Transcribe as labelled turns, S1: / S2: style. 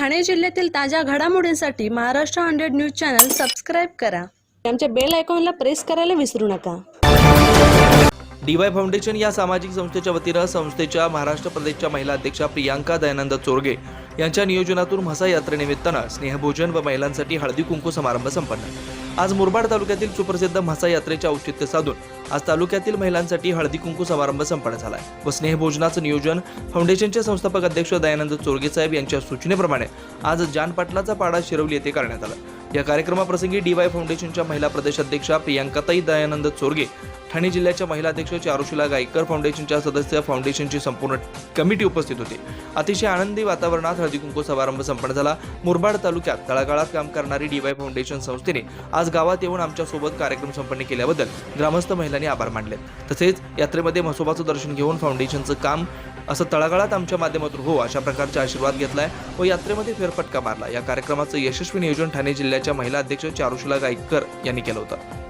S1: ठाणे जिल्ह्यातील ताज्या घडामोडींसाठी Maharashtra hundred news channel subscribe करा. आमच्या बेल आयकॉनला प्रेस करायला विसरू नका.
S2: डी वाय फाउंडेशन या सामाजिक संस्थेच्या वतीनं संस्थेच्या महाराष्ट्र प्रदेशच्या महिला अध्यक्षा प्रियांका दयानंद चोरगे यांच्या नियोजनातून म्हसा यात्रेनिमित्तानं स्नेहभोजन व महिलांसाठी हळदी कुंकू समारंभ संपन्न. आज मुरबाड तालुक्यातील सुप्रसिद्ध म्हसा यात्रेचे औचित्य साधून आज तालुक्यातील महिलांसाठी हळदी कुंकू समारंभ संपन्न झालाय व स्नेहभोजनाचं नियोजन फाउंडेशनचे संस्थापक अध्यक्ष दयानंद चोरगे साहेब यांच्या सूचनेप्रमाणे आज जान पाटलाचा पाडा शिरवली येथे करण्यात आला. या कार्यक्रमाप्रसंगी डी वाय फाउंडेशनच्या महिला प्रदेशाध्यक्षा प्रियांकाताई दयानंद चोरगे ठाणे जिल्ह्याच्या महिला अध्यक्ष चारुशिला गायकर फाउंडेशनच्या सदस्य फाउंडेशनची संपूर्ण कमिटी उपस्थित होती. अतिशय आनंदी वातावरणात हळदीकुंकू समारंभ संपन्न झाला. मुरबाड तालुक्यात तळागाळात काम करणारी डी वाय फाउंडेशन संस्थेने आज गावात येऊन आमच्यासोबत कार्यक्रम संपन्न केल्याबद्दल ग्रामस्थ महिलांनी आभार मानले. तसेच यात्रेमध्ये म्हसोबाचं दर्शन घेऊन फाउंडेशनचं काम असं तळागाळात आमच्या माध्यमातून हो अशा प्रकारचा आशीर्वाद घेतलाय. व यात्रेमध्ये फेरफटका मारला. या कार्यक्रमाचं यशस्वी नियोजन ठाणे जिल्ह्याच्या महिला अध्यक्ष चारुशिला गायकर यांनी केलं होतं.